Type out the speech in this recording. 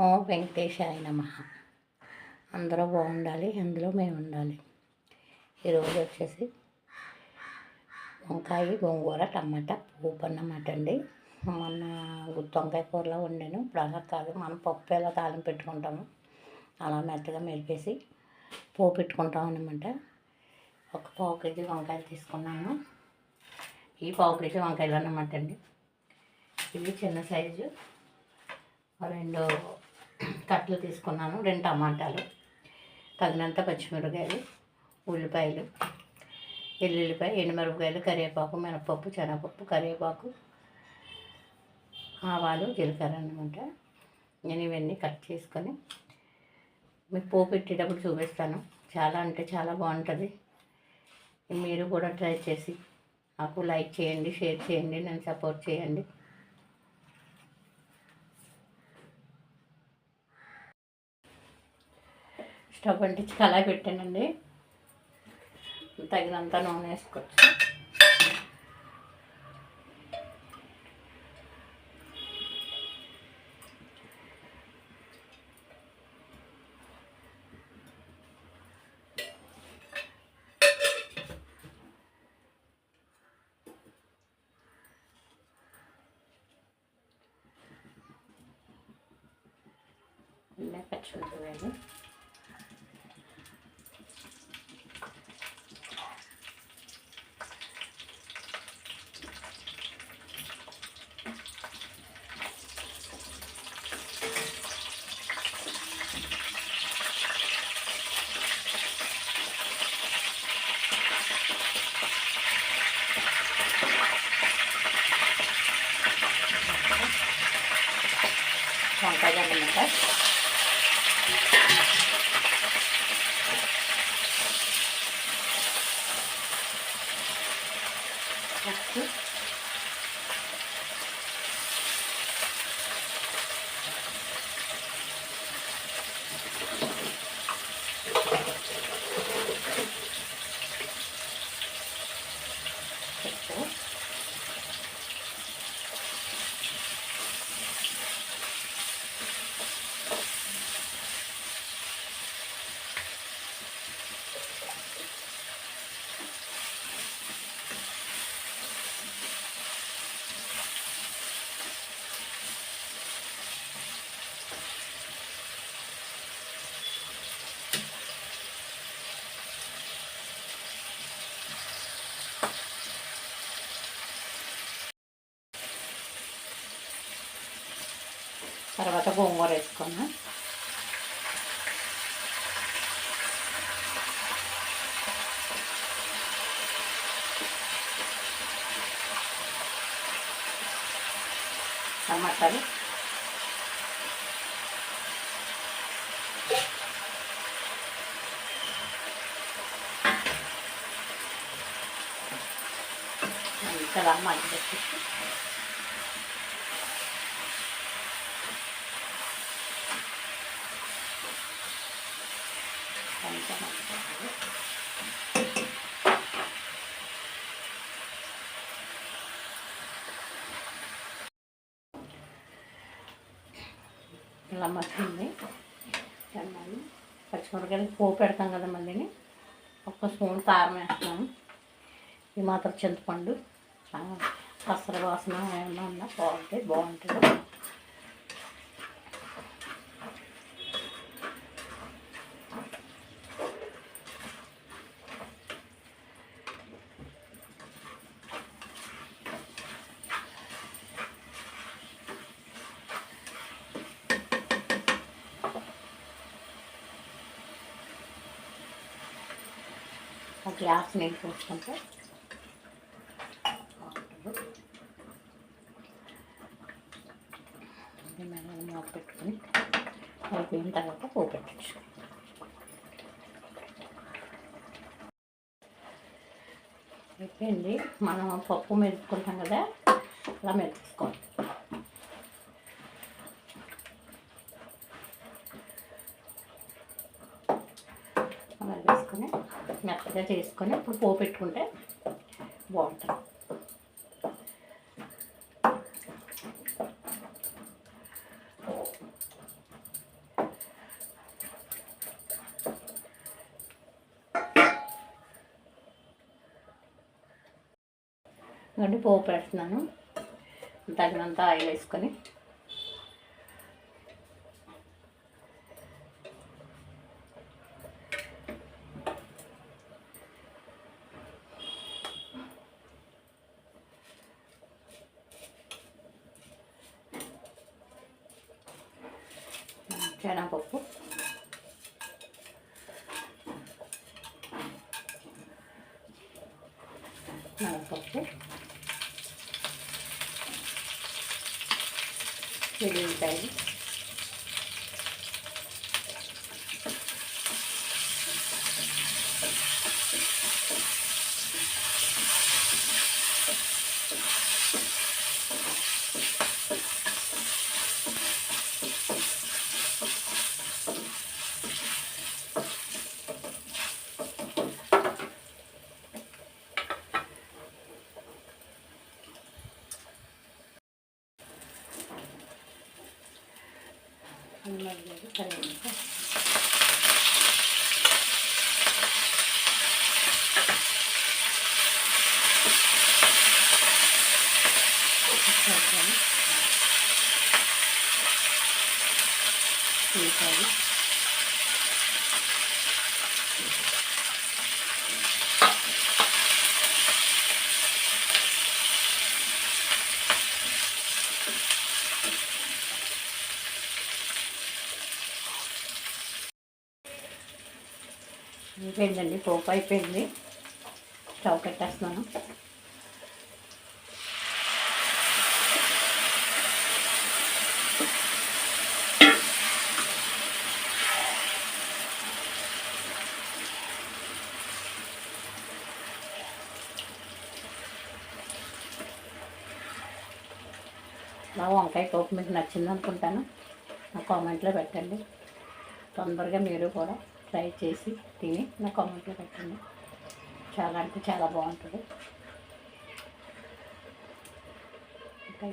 ఓ వెంకటేశాయ నమ. అందరూ బాగుండాలి అందులో మేము ఉండాలి. ఈరోజు వచ్చేసి వంకాయ గోంగూర టమాటా పోపు అన్నమాట అండి. మొన్న గుత్తి వంకాయ కూరలో వండాను. ఇప్పుడు అలా కాదు మనం పప్పు ఎలా తాళం పెట్టుకుంటాము అలా మెత్తగా మెరిపేసి పోపు పెట్టుకుంటాం అన్నమాట. ఒక పావు కేజీ వంకాయలు తీసుకున్నాను ఈ పావు కేజీ వంకాయలు అన్నమాట అండి. ఇవి చిన్న సైజు. రెండు కట్టలు తీసుకున్నాను రెండు టమాటాలు తగినంత పచ్చిమిరపకాయలు ఉల్లిపాయలు ఎల్లుల్లిపాయ ఎండుమిరపకాయలు కరివేపాకు మినపప్పు శనగపప్పు కరివేపాకు ఆవాలు జీలకర్ర అనమాట నేను ఇవన్నీ కట్ చేసుకొని మీకు పోపు పెట్టేటప్పుడు చూపిస్తాను. చాలా అంటే చాలా బాగుంటుంది. మీరు కూడా ట్రై చేసి నాకు లైక్ చేయండి షేర్ చేయండి నన్ను సపోర్ట్ చేయండి. స్టవ్ అంటించి కళాయి పెట్టానండి. తగినంత నూనె వేసుకోవచ్చు. పచ్చిమిరపకాయలు. వంకాయ అన్నమాట నెక్స్ట్ తర్వాత గోంగూర వేసుకున్నా. టమాటాలు. అంతగా మధ్య ఇలా మగ్గింది చల్లాలి పచ్చిమిరపకాయలు పోపు పెడతాం కదా మళ్ళీని ఒక్క స్పూన్ కారం వేస్తున్నాము ఈ మాత్రం చింతపండు. అసలు వాసన ఏమన్నా ఉన్నా బాగుంటుంది బాగుంటుంది. ఒక గ్లాస్ నీళ్ళు పోసుకుంటే. మెల్లగా మూత పెట్టుకొని అయిపోయిన తర్వాత పో పెట్టచ్చు అయిపోయింది. మనం పప్పు మెరుపుకుంటాం కదా అలా మెరుపుకోవాలి కలిపేసుకొని మెత్తగా చేసుకొని ఇప్పుడు పో పెట్టుకుంటే బాగుంటుంది. పోపు పెడుతున్నాను తగినంత ఆయిల్ వేసుకొని శనగపప్పు. మినపప్పు ఉల్లిపాయలు అల్లం వెల్లుల్లి కరివేపాకు ఉల్లిపాయలు ఉల్లిపాయలు అయిపోయిందండి పోపు అయిపోయింది. స్టవ్ పెట్టేస్తున్నాను. నా వంకాయ పోపు మీకు నచ్చింది అనుకుంటాను నా కామెంట్లో పెట్టండి. తొందరగా మీరు కూడా ట్రై చేసి తిని. నా కామెంట్లో పెట్టండి. చాలా అంటే చాలా బాగుంటుంది. ఇంకా